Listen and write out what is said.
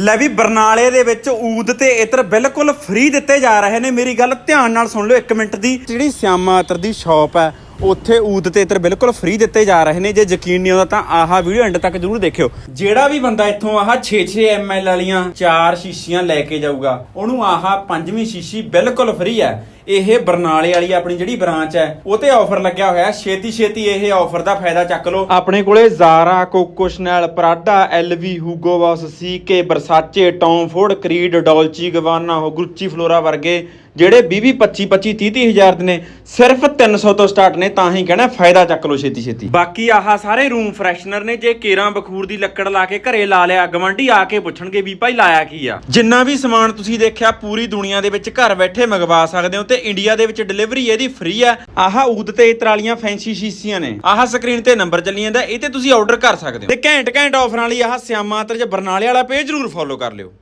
ਲੈ ਵੀ ਬਰਨਾਲੇ ਦੇ ਵਿੱਚ ਊਦ ਤੇ ਇਤਰ ਬਿਲਕੁਲ ਫ੍ਰੀ ਦਿੱਤੇ ਜਾ ਰਹੇ ਨੇ। ਮੇਰੀ ਗੱਲ ਧਿਆਨ ਨਾਲ ਸੁਣ ਲਿਓ 1 ਮਿੰਟ ਦੀ। ਜਿਹੜੀ ਸਿਆਮਾ ਇਤਰ ਦੀ ਸ਼ਾਪ ਹੈ ਉੱਥੇ ਊਦ ਤੇ ਇਤਰ ਬਿਲਕੁਲ ਫ੍ਰੀ ਦਿੱਤੇ ਜਾ ਰਹੇ ਨੇ। ਜੇ ਯਕੀਨ ਨਹੀਂ ਆਉਂਦਾ ਤਾਂ ਆਹ ਵੀਡੀਓ ਐਂਡ ਤੱਕ ਜਰੂਰ ਦੇਖਿਓ। ਜਿਹੜਾ ਵੀ ਬੰਦਾ ਇੱਥੋਂ ਆਹ 6-6 ml ਵਾਲੀਆਂ ਚਾਰ ਸ਼ੀਸ਼ੀਆਂ ਲੈ ਕੇ ਜਾਊਗਾ, ਉਹਨੂੰ ਆਹ ਪੰਜਵੀਂ ਸ਼ੀਸ਼ੀ ਬਿਲਕੁਲ ਫ੍ਰੀ ਹੈ। ਇਹ ਬਰਨਾਲੇ ਵਾਲੀ ਆਪਣੀ ਜਿਹੜੀ ਬ੍ਰਾਂਚ ਹੈ, ਉਹ ਤੇ ਆਫਰ ਲੱਗਿਆ ਹੋਇਆ ਛੇਤੀ ਛੇਤੀ ਇਹ ਆਫਰ ਦਾ ਫਾਇਦਾ ਚੱਕ ਲਓ। ਆਪਣੇ ਕੋਲੇ Zara Coco Chanel Prada LV Hugo Boss CK Versace Tom Ford Creed Dolce Gabbana ਹੋ ਗੁੱਚੀ ਫਲੋਰਾ ਵਰਗੇ ਜਿਹੜੇ 20 25 25 30 ਹਜ਼ਾਰ ਦੇ ਨੇ ਸਿਰਫ 300 ਤੋਂ ਸਟਾਰਟ ਨੇ ਤਾਂ ਹੀ ਕਹਿਣਾ ਫਾਇਦਾ ਚੱਕ ਲਓ ਛੇਤੀ ਛੇਤੀ। ਬਾਕੀ ਆਹ ਸਾਰੇ ਰੂਮ ਫਰੈਸ਼ਨਰ ਨੇ ਜੇ ਕੇਰਾਂ ਬਖੂਰ ਦੀ ਲੱਕੜ ਲਾ ਕੇ ਘਰੇ ਲਾ ਲਿਆ ਗਵੰਡੀ ਆ ਕੇ ਪੁੱਛਣਗੇ ਵੀ ਭਾਈ ਲਾਇਆ ਕੀ ਆ? ਜਿੰਨਾ ਵੀ ਸਮਾਨ ਤੁਸੀਂ ਦੇਖਿਆ ਪੂਰੀ ਦੁਨੀਆ ਦੇ ਵਿੱਚ ਘਰ ਬੈਠੇ ਮੰਗਵਾ ਸਕਦੇ ਹੋ ਤੇ ਇੰਡੀਆ ਦੇ ਵਿੱਚ ਡਿਲੀਵਰੀ ਇਹਦੀ ਫ੍ਰੀ ਆ। ਆਹ ਊਦ ਤੇ ਇਤਰ ਵਾਲੀਆਂ ਫੈਂਸੀ ਸ਼ੀਸ਼ੀਆਂ ਨੇ। ਆਹ ਸਕਰੀਨ ਤੇ ਨੰਬਰ ਚੱਲੀ ਜਾਂਦਾ ਇਹ ਤੇ ਤੁਸੀਂ ਆਰਡਰ ਕਰ ਸਕਦੇ ਹੋ। ਤੇ ਘੈਂਟ ਘੈਂਟ ਆਫਰਾਂ ਲਈ ਆਹ ਸਿਆਮਾ ਅਤਰ ਜਾਂ ਬਰਨਾਲੇ ਵਾਲਾ ਪੇਜ ਜ਼ਰੂਰ ਫੋਲੋ ਕਰ ਲਿਓ।